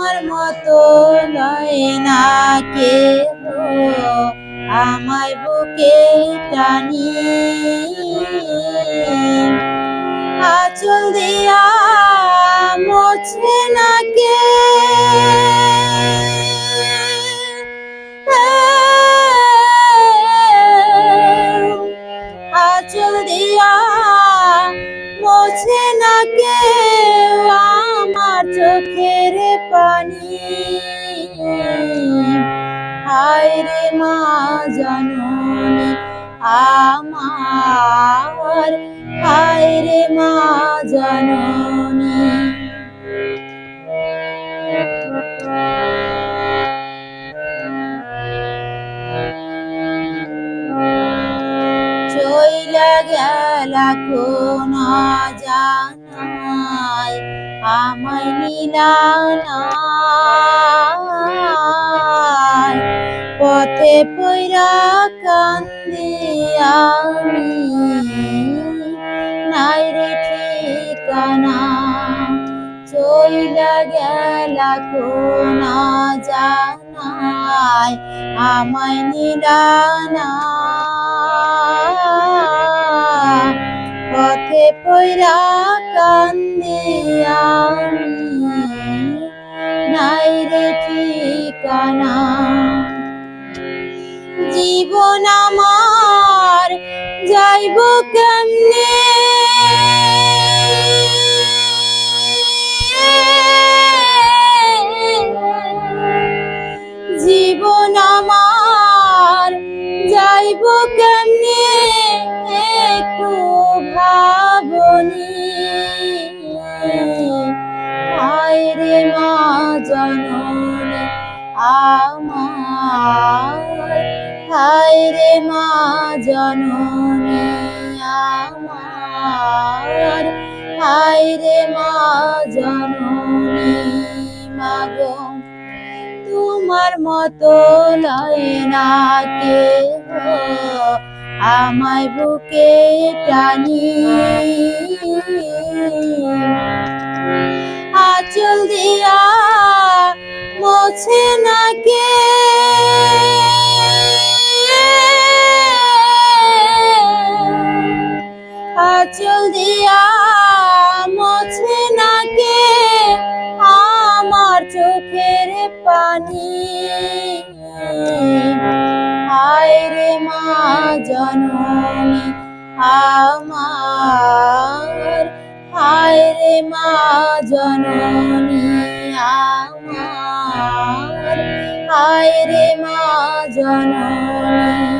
তোমার মতো নয় না কে আমায় বুকে টানি হায় রে মা জননী, আমার হায় রে মা জননী। চইলা গেলা কোন জানাই, আমায় মিলানাই পথে পইরা কান্দি আমি। নাই রে ঠিকানা, চইলা গেলা কোন জানাই, আমায় নিলানা পথে পইরা কান্দি আমি। জীবন আমার? যাইব কেমনে? হায় রে মা জননী আমার। হায় রে মা জননী মাগো, তোমার মতো লয় না কে আমায় বুকে টানি। আচল দিয়া মোছে না কে পানি হায় রে মা জননী আমার। হায় রে মা জননী আমার। হায় রে মা জননী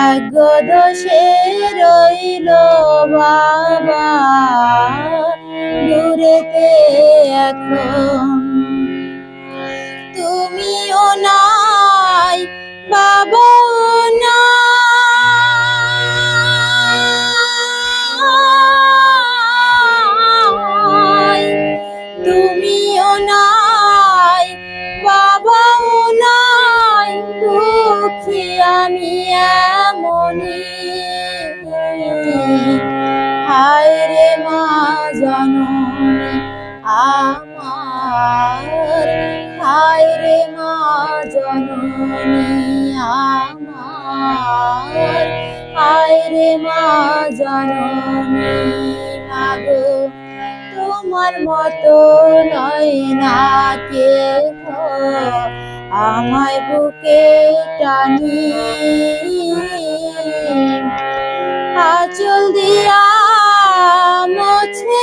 ভাগ্য দোষে রইল বাবা। দূরেতে এখন তুমিও নাই বাবাও নাই। তুমিও নাই আমার হায় রে মা জননী আমার হায় রে মা জননী মাগো, তোমার মতো নয় না কে আমায় বুকে টানি, আচল দিয়া মোছে